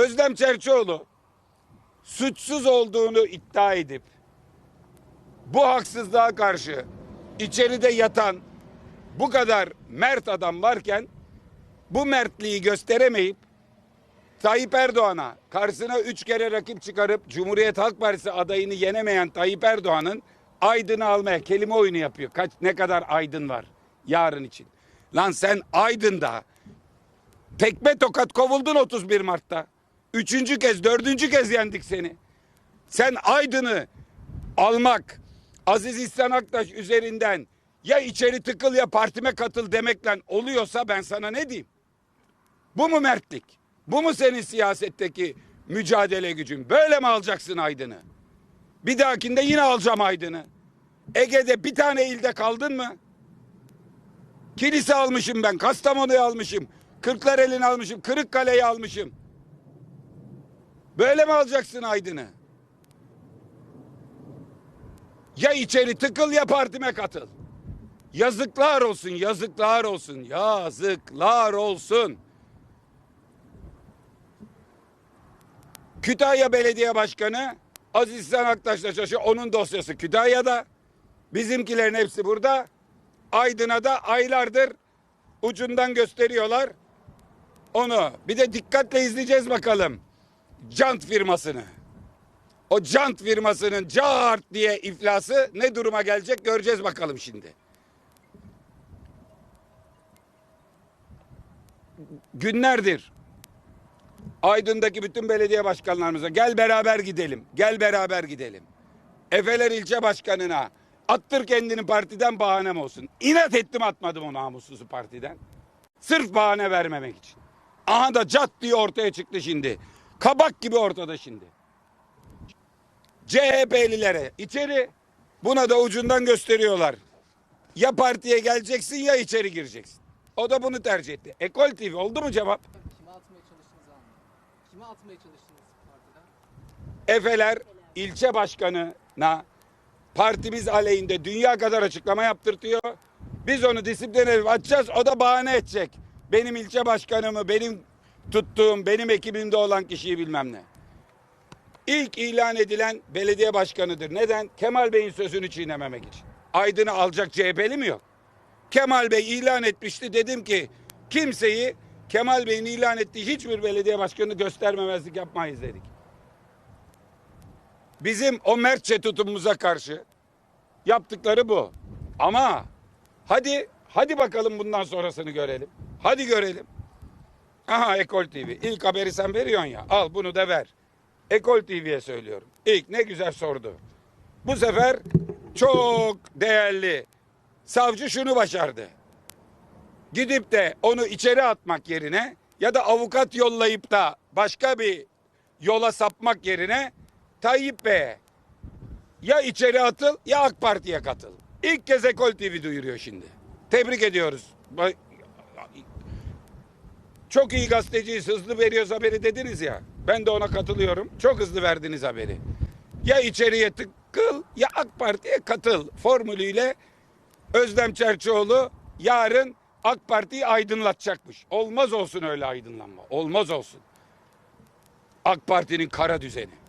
Özlem Çerçioğlu suçsuz olduğunu iddia edip bu haksızlığa karşı içeride yatan bu kadar mert adam varken bu mertliği gösteremeyip Tayyip Erdoğan'a karşısına üç kere rakip çıkarıp Cumhuriyet Halk Partisi adayını yenemeyen Tayyip Erdoğan'ın Aydın'ı almaya kelime oyunu yapıyor. Kaç ne kadar Aydın var yarın için. Lan sen Aydın'da tekme tokat kovuldun 31 Mart'ta. Üçüncü kez, dördüncü kez yendik seni. Sen Aydın'ı almak, Aziz İhsan Aktaş üzerinden ya içeri tıkıl ya partime katıl demekle oluyorsa ben sana ne diyeyim? Bu mu mertlik? Bu mu senin siyasetteki mücadele gücün? Böyle mi alacaksın Aydın'ı? Bir dahakinde yine alacağım Aydın'ı. Ege'de bir tane ilde kaldın mı? Kilise almışım ben, Kastamonu'yu almışım, Kırklareli'ni almışım, Kırıkkale'yi almışım. Böyle mi alacaksın Aydın'ı? Ya içeri tıkıl ya partime katıl. Yazıklar olsun, yazıklar olsun, yazıklar olsun. Kütahya Belediye Başkanı Aziz İhsan Aktaş'la çalışıyor. Onun dosyası Kütahya'da. Bizimkilerin hepsi burada. Aydın'a da aylardır ucundan gösteriyorlar. Onu bir de dikkatle izleyeceğiz bakalım. Cant firmasını. O cant firmasının cart diye iflası ne duruma gelecek göreceğiz bakalım şimdi. Günlerdir Aydın'daki bütün belediye başkanlarımıza gel beraber gidelim. Gel beraber gidelim. Efeler ilçe başkanına attır kendini partiden bahanem olsun. İnat ettim atmadım o namussuzu partiden. Sırf bahane vermemek için. Aha da cat diye ortaya çıktı şimdi. Kabak gibi ortada şimdi. CHP'lilere içeri buna da ucundan gösteriyorlar. Ya partiye geleceksin ya içeri gireceksin. O da bunu tercih etti. Ekol TV oldu mu cevap? Kime atmaya çalıştığınızı anlayın. Kime atmaya çalıştınız partiden? Efeler ilçe başkanına partimiz aleyhinde dünya kadar açıklama yaptırtıyor. Biz onu disiplin edip atacağız. O da bahane edecek. Benim ilçe başkanımı, benim tuttuğum, benim ekibimde olan kişiyi bilmem ne. İlk ilan edilen belediye başkanıdır. Neden? Kemal Bey'in sözünü çiğnememek için. Aydın'ı alacak CHP'li mi yok? Kemal Bey ilan etmişti. Dedim ki kimseyi Kemal Bey'in ilan ettiği hiçbir belediye başkanını göstermemezlik yapmayız dedik. Bizim o mertçe tutumumuza karşı yaptıkları bu. Ama hadi hadi bakalım bundan sonrasını görelim. Hadi görelim. Aha Ekol TV. İlk haberi sen veriyorsun ya. Al bunu da ver. Ekol TV'ye söylüyorum. İlk ne güzel sordu. Bu sefer çok değerli savcı şunu başardı. Gidip de onu içeri atmak yerine ya da avukat yollayıp da başka bir yola sapmak yerine Tayyip Bey'e ya içeri atıl ya AK Parti'ye katıl. İlk kez Ekol TV duyuruyor şimdi. Tebrik ediyoruz. Çok iyi gazeteciyiz, hızlı veriyoruz haberi dediniz ya. Ben de ona katılıyorum. Çok hızlı verdiniz haberi. Ya içeriye tıkıl ya AK Parti'ye katıl formülüyle Özlem Çerçioğlu yarın AK Parti'yi aydınlatacakmış. Olmaz olsun öyle aydınlanma. Olmaz olsun. AK Parti'nin kara düzeni.